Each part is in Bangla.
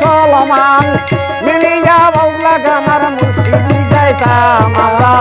মুসলমান মিলিয়া বৌলা গামার মুর্শিদি যাইতাম আমরা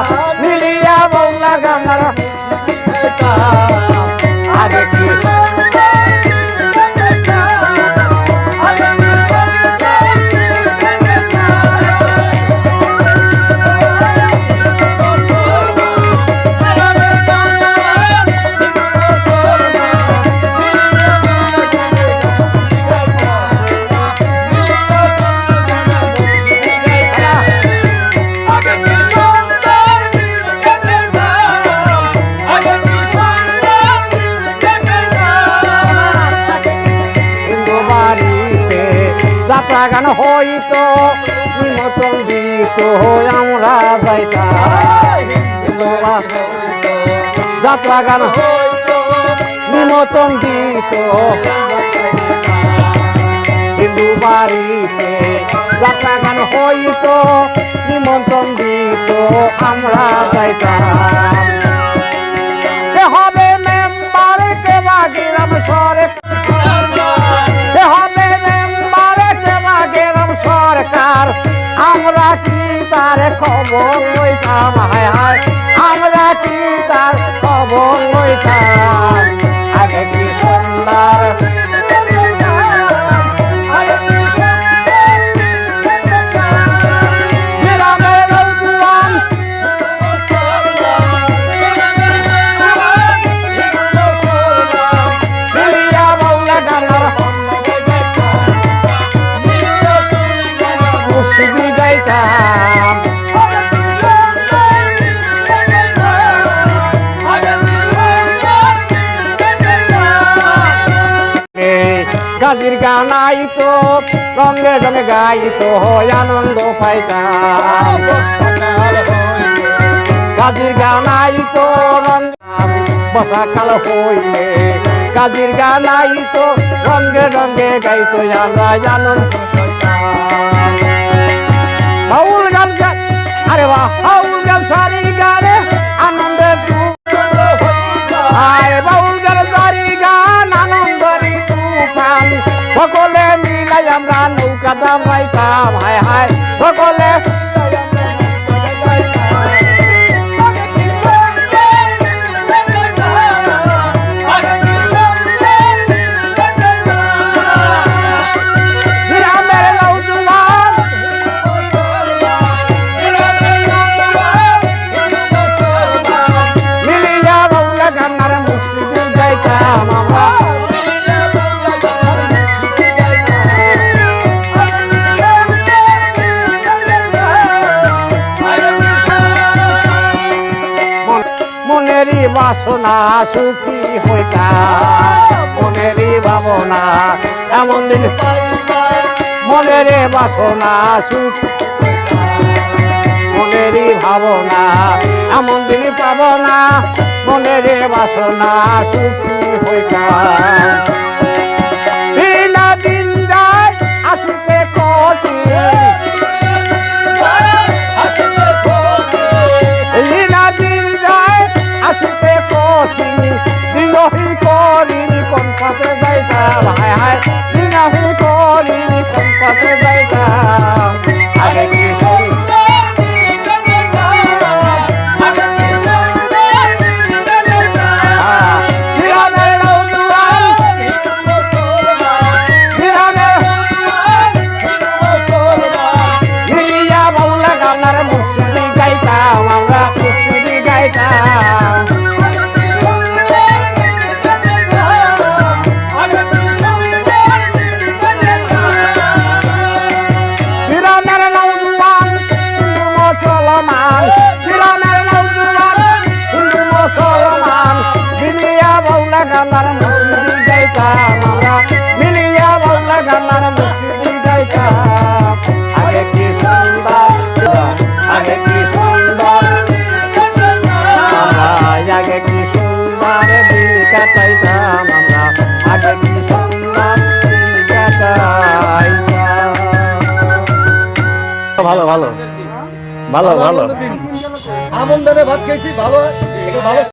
যাত্রা গান হইতো নিমতন আমরা যাইতাম। যাত্রা গান নিমতন দিত হিন্দু বাড়িতে যাত্রা গান নিমন্ত্রণ দিত আমরা হবে মেম্বার গ্রাম খবর লইতাম হায় হায় আমরা কি তার খবর লইতাম আগে কি সুন্দর গ্রামের নৌজুয়ান গাজির গান আইতো রঙে রঙে গাইতো হয় আনন্দ পাইতাম গাজির গান আইতো বসা বসাকাল হইলে। গাজির গান আইতো রঙে রঙে গাইতো আমরা আনন্দ সকলে মিলাই আমরা নৌকা দামাইতাম হায় হায় সকলে বাসনা সুখী হইতা মনেরই ভাবনা এমন দিন মনের বাসনা সুখ মনেরই ভাবনা এমন দিন পাবনা মনের বাসনা সুখী হইতাম গানার মুসুরি গাইতাম আমরা মিলিয়া বাউলা গানার মুসুরি গাইতাম আগে কি সুন্দর আগে কি সুন্দর আমরা আগে কি সুন্দর দিন কাটাইতাম আমরা আগে কি সুন্দর দিন কাটাইতাম ভালো ভালো ভালো ভালো আমন ভাত খেয়েছি ভালো ভালো